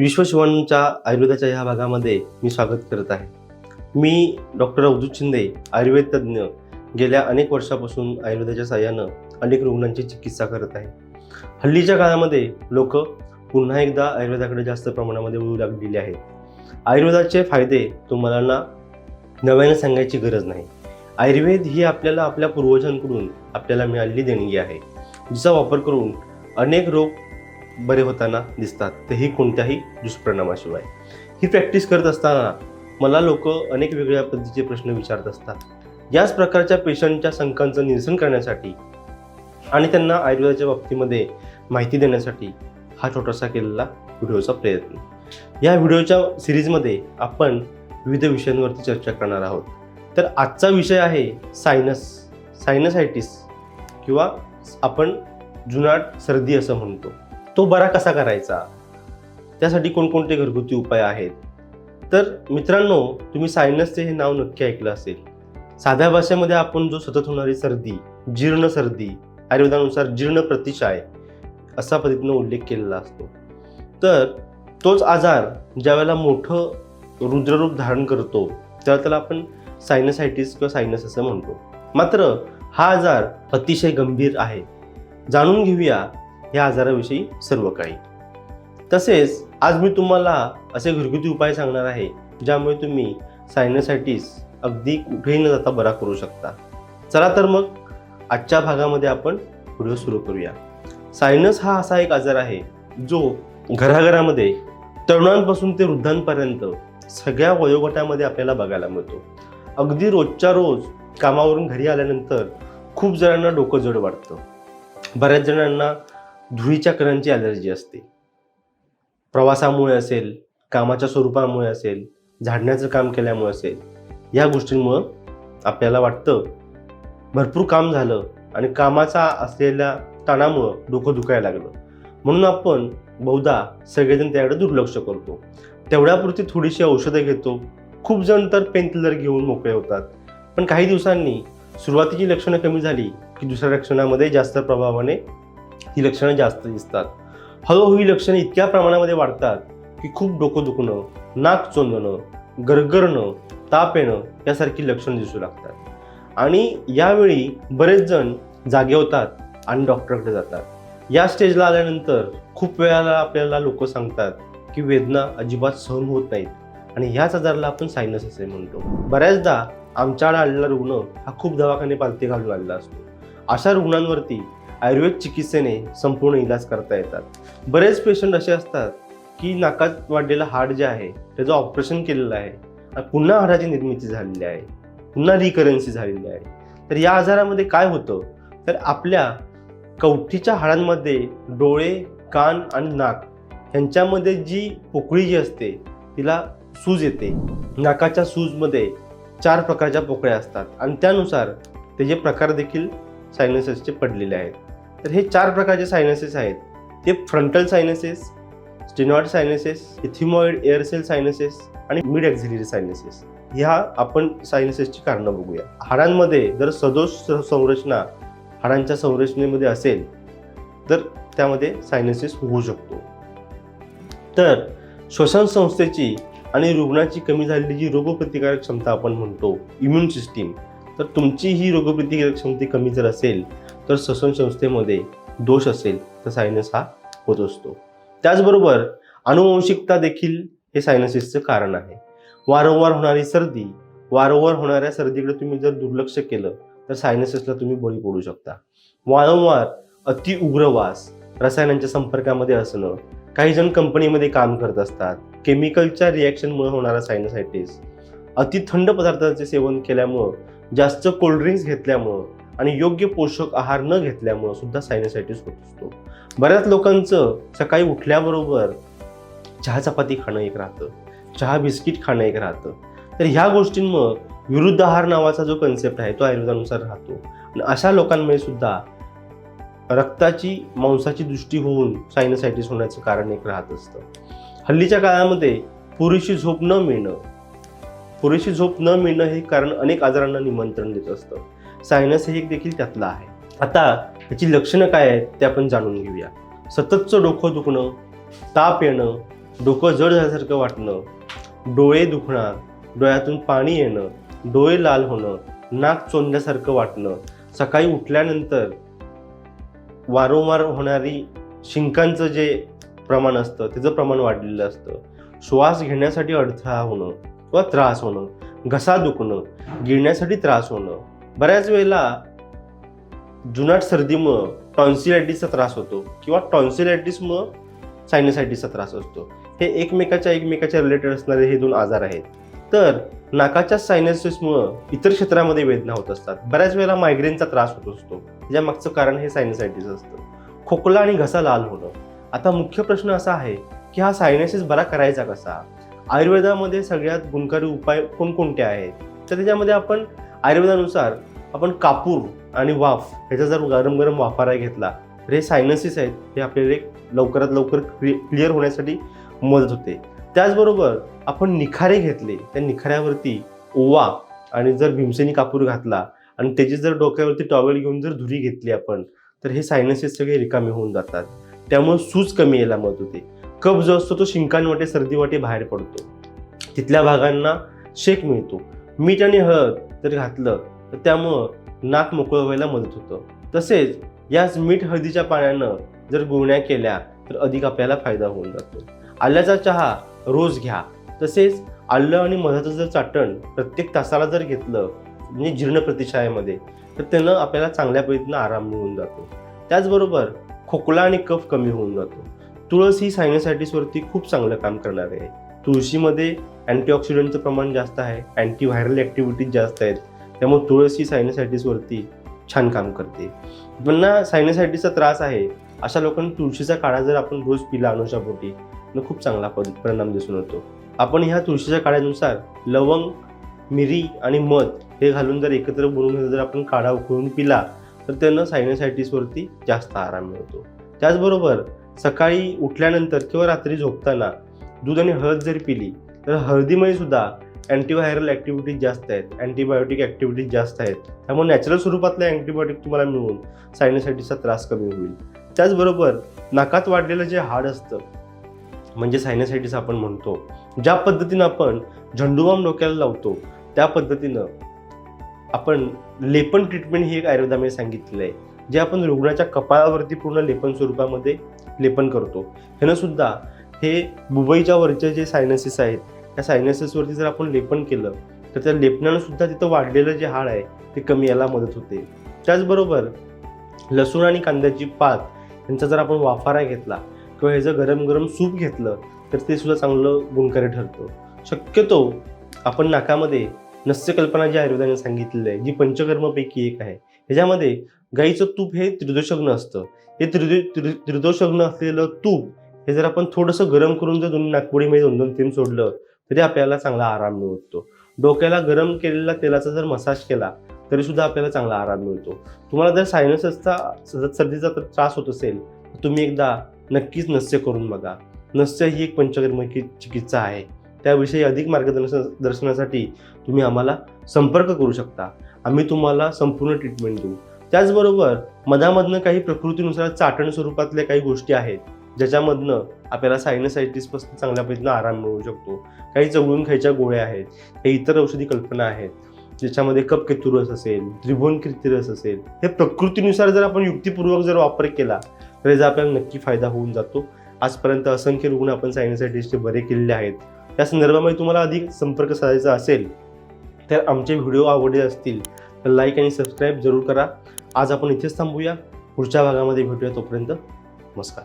विश्वशिवांच्या आयुर्वेदाच्या ह्या भागामध्ये मी स्वागत करत आहे. मी डॉक्टर अवधूत शिंदे आयुर्वेद तज्ज्ञ गेल्या अनेक वर्षापासून आयुर्वेदाच्या साह्यानं अनेक रुग्णांची चिकित्सा करत आहे. हल्लीच्या काळामध्ये लोक पुन्हा एकदा आयुर्वेदाकडे जास्त प्रमाणामध्ये वळू लागलेली आहेत. आयुर्वेदाचे फायदे तुम्हाला ना नव्याने सांगायची गरज नाही. आयुर्वेद ही आपल्याला आपल्या पूर्वजांकडून आपल्याला मिळालेली देणगी आहे. जिचा वापर करून अनेक रोग बरे होताना दिसतात. तेही कोणत्याही दुष्परिणामाशिवाय. ही प्रॅक्टिस करत असताना मला लोक अनेक वेगळ्या पद्धतीचे प्रश्न विचारत असतात. याच प्रकारच्या पेशंटच्या शंकांचं निरसन करण्यासाठी आणि त्यांना आयुर्वेदाच्या बाबतीमध्ये माहिती देण्यासाठी हा छोटासा केलेला व्हिडिओचा प्रयत्न. या व्हिडिओच्या सिरीजमध्ये आपण विविध विषयांवरती चर्चा करणार आहोत. तर आजचा विषय आहे सायनस सायनसायटिस किंवा आपण जुनाट सर्दी असं म्हणतो. तो बरा कसा करायचा? त्यासाठी कोणकोणते घरगुती उपाय आहेत? तर मित्रांनो तुम्ही सायनसचे हे नाव नक्की ऐकलं असेल. साध्या भाषेमध्ये आपण जो सतत होणारी सर्दी जीर्ण सर्दी आयुर्वेदानुसार जीर्ण प्रतिशाय असा पद्धतीनं उल्लेख केलेला असतो. तर तोच आजार ज्यावेळेला मोठं रुद्ररूप धारण करतो त्यावेळेला त्याला आपण सायनसायटिस किंवा सायनस असं म्हणतो. मात्र हा आजार अतिशय गंभीर आहे. जाणून घेऊया या आजाराविषयी सर्व काही. तसेच आज मी तुम्हाला असे घरगुती उपाय सांगणार आहे ज्यामुळे तुम्ही सायनसायटिस अगदी कुठेही न जाता बरा करू शकता. चला तर मग आजच्या भागामध्ये आपण व्हिडिओ सुरू करूया. सायनस हा असा एक आजार आहे जो घराघरामध्ये तरुणांपासून ते वृद्धांपर्यंत सगळ्या वयोगटामध्ये आपल्याला बघायला मिळतो. अगदी रोजच्या रोज कामावरून घरी आल्यानंतर खूप जणांना डोकं जड वाटतं. बऱ्याच जणांना धुळीच्या कणांची ॲलर्जी असते. प्रवासामुळे असेल कामाच्या स्वरूपामुळे असेल झाडण्याचं काम केल्यामुळे असेल या गोष्टींमुळं आपल्याला वाटतं भरपूर काम झालं आणि कामाचा असलेल्या ताणामुळं डोकं दुखायला लागलं. म्हणून आपण बहुधा सगळेजण त्याकडे दुर्लक्ष करतो. तेवढ्यापुरती थोडीशी औषधं घेतो. खूप जण तर पेनकिलर घेऊन मोकळे होतात. पण काही दिवसांनी सुरुवातीची लक्षणं कमी झाली की दुसऱ्या लक्षणामध्ये जास्त प्रभावाने ही लक्षणं जास्त दिसतात. हळूहळू ही लक्षणं इतक्या प्रमाणामध्ये वाढतात की खूप डोकं दुखणं नाक चोंदणं गरगरणं ताप येणं यासारखी लक्षणं दिसू लागतात. आणि यावेळी बरेच जण जागे होतात आणि डॉक्टरकडे जातात. या स्टेजला आल्यानंतर खूप वेळाला आपल्याला लोक सांगतात की वेदना अजिबात सहन होत नाहीत आणि ह्याच आजाराला आपण सायनस असे म्हणतो. बऱ्याचदा आमच्याकडे आलेला रुग्ण हा खूप दवाखाने पालथी घालून आलेला असतो. अशा रुग्णांवरती आयुर्वेद चिकित्सेने संपूर्ण इलाज करता येतात. बरेच पेशंट असे असतात की नाकात वाढलेलं हाड जे आहे त्याचं ऑपरेशन केलेलं आहे. आणि पुन्हा हाडाची निर्मिती झालेली आहे. पुन्हा रिकरन्सी झालेली आहे. तर या आजारामध्ये काय होतं? तर आपल्या कवठीच्या हाडांमध्ये डोळे कान आणि नाक ह्यांच्यामध्ये जी पोकळी जी असते तिला सूज येते. नाकाच्या सूजमध्ये चार प्रकारच्या पोकळ्या असतात. आणि त्यानुसार त्याचे प्रकार देखील सायनसेसचे पडलेले आहेत. तर हे चार प्रकारचे सायनसेस आहेत. ते frontal sinuses sphenoid sinuses ethmoid air cell sinuses आणि मिड एक्झिलरी सायनसेस ह्या आपण सायनसेसची कारणं बघूया. हाडांमध्ये जर सदोष संरचना हाडांच्या संरचनेमध्ये असेल तर त्यामध्ये सायनसिस होऊ शकतो. तर श्वसन संस्थेची आणि रुग्णाची कमी झालेली जी रोगप्रतिकारक क्षमता आपण म्हणतो इम्युन सिस्टीम तर तुमची ही रोगप्रतिकारक क्षमता कमी जर असेल तर श्वसन संस्थेमध्ये दोष असेल तर सायनस हा होत असतो. त्याचबरोबर अनुवंशिकता देखील हे सायनसिसचं कारण आहे. वारंवार होणारी सर्दी वारंवार होणाऱ्या सर्दीकडे तुम्ही जर दुर्लक्ष केलं तर सायनसिसला तुम्ही बळी पडू शकता. वारंवार अति उग्र वास रसायनांच्या संपर्कामध्ये असणं काही जण कंपनीमध्ये काम करत असतात केमिकलच्या रिॲक्शनमुळे होणारा सायनसायटिस अति थंड पदार्थांचे सेवन केल्यामुळं जास्त कोल्ड्रिंक्स घेतल्यामुळं आणि योग्य पोषक आहार न घेतल्यामुळं सुद्धा सायनसायटिस होत असतो. बऱ्याच लोकांचं सकाळी उठल्याबरोबर चहा चपाती खाणं एक राहतं चहा बिस्किट खाणं एक राहतं. तर ह्या गोष्टींमुळं विरुद्ध आहार नावाचा जो कन्सेप्ट आहे तो आयुर्वेदानुसार राहतो. आणि अशा लोकांमुळे सुद्धा रक्ताची मांसाची दृष्टी होऊन सायनसायटिस होण्याचं कारण एक राहत असतं. हल्लीच्या काळामध्ये पुरेशी झोप न मिळणं पुरेशी झोप न मिळणं हे कारण अनेक आजारांना निमंत्रण देत असतं. सायनस हे एक देखील त्यातला आहे. आता ह्याची लक्षणं काय आहेत ते आपण जाणून घेऊया. सततचं डोकं दुखणं ताप येणं डोकं जड झाल्यासारखं वाटणं डोळे दुखणार डोळ्यातून पाणी येणं डोळे लाल होणं नाक चोंदल्यासारखं वाटणं सकाळी उठल्यानंतर वारंवार होणारी शिंकांचं जे प्रमाण असतं त्याचं प्रमाण वाढलेलं असतं. श्वास घेण्यासाठी अडथळा होणं किंवा त्रास होणं घसा दुखणं गिळण्यासाठी त्रास होणं बऱ्याच वेळेला जुनाट सर्दीमुळं टॉन्सिलायटिसचा त्रास होतो किंवा टॉन्सिलायटिसमुळं सायनसायटिसचा त्रास असतो. हे एकमेकाच्या एकमेकाच्या रिलेटेड असणारे हे दोन आजार आहेत. तर नाकाच्या सायनसिसमुळं इतर क्षेत्रामध्ये वेदना होत असतात. बऱ्याच वेळेला मायग्रेनचा त्रास होत असतो. त्याच्या मागचं कारण हे सायनसायटिस असतं. खोकला आणि घसा लाल होणं. आता मुख्य प्रश्न असा आहे की हा सायनसिस बरा करायचा कसा? आयुर्वेदामध्ये सगळ्यात गुणकारी उपाय कोणकोणते आहेत? तर त्याच्यामध्ये आपण आयुर्वेदानुसार आपण कापूर आणि वाफ ह्याचा जर गरम गरम वाफारा घेतला तर हे सायनसिस आहेत हे आपल्याला एक लवकरात लवकर क्लिअर होण्यासाठी मदत होते. त्याचबरोबर आपण निखारे घेतले त्या निखाऱ्यावरती ओवा आणि जर भीमसेनी कापूर घातला आणि त्याची जर डोक्यावरती टॉवेल घेऊन जर धुरी घेतली आपण तर हे सायनसिस सगळे रिकामे होऊन जातात. त्यामुळे सूज कमी यायला मदत होते. कप जो असतो तो शिंकांवाटे सर्दीवाटे बाहेर पडतो. तिथल्या भागांना शेक मिळतो. मीठ आणि हळद जर घातलं तर त्यामुळं नाक मोकळं व्हायला मदत होतं. तसेच याच मीठ हळदीच्या पाण्यानं जर गुळण्या केल्या तर अधिक आपल्याला फायदा होऊन जातो. आल्याचा चहा रोज घ्या. तसेच आलं आणि मधाचं जर चाटण प्रत्येक तासाला जर घेतलं म्हणजे जीर्ण प्रतिशायामध्ये तर त्यानं आपल्याला चांगल्या पद्धतीनं आराम मिळून जातो. त्याचबरोबर खोकला आणि कफ कमी होऊन जातो. तुळस ही सायनसायटिसवरती खूप चांगलं काम करणार आहे. तुळशीमध्ये अँटीऑक्सिडंटचं प्रमाण जास्त आहे अँटीव्हायरल ॲक्टिव्हिटीज जास्त आहेत. त्यामुळे तुळशी ही छान काम करते. ज्यांना सायनसायटिसचा त्रास आहे अशा लोकांनी तुळशीचा काढा जर आपण रोज पिला अनुषापोटी तर खूप चांगला पद परिणाम दिसून येतो. आपण ह्या तुळशीच्या काढ्यानुसार लवंग मिरी आणि मध हे घालून जर एकत्र बनवून जर आपण काढा उकळून पिला तर त्यानं सायनसायटिसवरती जास्त आराम मिळतो. त्याचबरोबर सकाळी उठल्यानंतर किंवा रात्री झोपताना दूध आणि हळद जरी पिली तर हळदीमध्ये सुद्धा अँटीव्हायरल ॲक्टिव्हिटीज जास्त आहेत. अँटीबायोटिक ॲक्टिव्हिटीज जास्त आहेत. त्यामुळे नॅचरल स्वरूपातले अँटीबायोटिक तुम्हाला मिळून सायनोसायटीसचा त्रास कमी होईल. त्याचबरोबर नाकात वाढलेलं जे हाड असतं म्हणजे सायनोसायटीस आपण म्हणतो ज्या पद्धतीनं आपण झंडूबाम डोक्याला लावतो त्या पद्धतीनं आपण लेपन ट्रीटमेंट ही एक आयुर्वेदामध्ये सांगितलेलं आहे जे आपण रुग्णाच्या कपाळावरती पूर्ण लेपन स्वरूपामध्ये लेपन करतो. ह्यानं सुद्धा हे बुबईच्या वरचे जे सायनसेस आहेत त्या सायनसेसवरती जर आपण लेपन केलं तर त्या लेपनानं सुद्धा तिथं वाढलेलं जे हाड आहे ते कमी यायला मदत होते. त्याचबरोबर लसूण आणि कांद्याची पात यांचा जर आपण वाफारा घेतला किंवा ह्याचं गरम गरम सूप घेतलं तर ते सुद्धा चांगलं गुणकारी ठरतं. शक्यतो आपण नाकामध्ये नस्यकल्पना जी आयुर्वेदाने सांगितलेली आहे जी पंचकर्मपैकी एक आहे ह्याच्यामध्ये गाईचं तूप हे त्रिदोषग्न असतं. हे त्रिदो त्रि त्रिदोषग्न असलेलं तूप हे जर आपण थोडंसं गरम करून जर दोन्ही नागपुडीमध्ये दोन दोन थेंब सोडलं तरी आपल्याला चांगला आराम मिळतो. डोक्याला गरम केलेला तेलाचा जर मसाज केला तरी सुद्धा आपल्याला चांगला आराम मिळतो. तुम्हाला जर सायनसचा सतत सर्दीचा त्रास होत असेल तर तुम्ही एकदा नक्कीच नस्य करून बघा. नस्य ही एक पंचकर्मकी चिकित्सा आहे. त्याविषयी अधिक मार्गदर्शन दर्शनासाठी तुम्ही आम्हाला संपर्क करू शकता. आम्ही तुम्हाला संपूर्ण ट्रीटमेंट देऊ. त्याचबरोबर मधामधनं काही प्रकृतीनुसार चाटण स्वरूपातल्या काही गोष्टी आहेत ज्याच्यामधनं आपल्याला सायनसायटिसपासून चांगल्या पद्धतीनं आराम मिळू शकतो. काही चवळून खायच्या गोळ्या आहेत काही इतर औषधी कल्पना आहेत ज्याच्यामध्ये कप केतुरस असेल त्रिभुवन कीर्तिरस असेल हे प्रकृतीनुसार जर आपण युक्तिपूर्वक जर वापर केला तर याचा आपल्याला नक्की फायदा होऊन जातो. आजपर्यंत असंख्य रुग्ण आपण सायनसायटिसचे बरे केलेले आहेत. त्या संदर्भामध्ये तुम्हाला अधिक संपर्क साधायचा असेल तर आमचे व्हिडिओ आवडले असतील तर लाईक आणि सबस्क्राईब जरूर करा. आज आपण इथेच थांबूया. पुढच्या भागामध्ये भेटूया तोपर्यंत नमस्कार.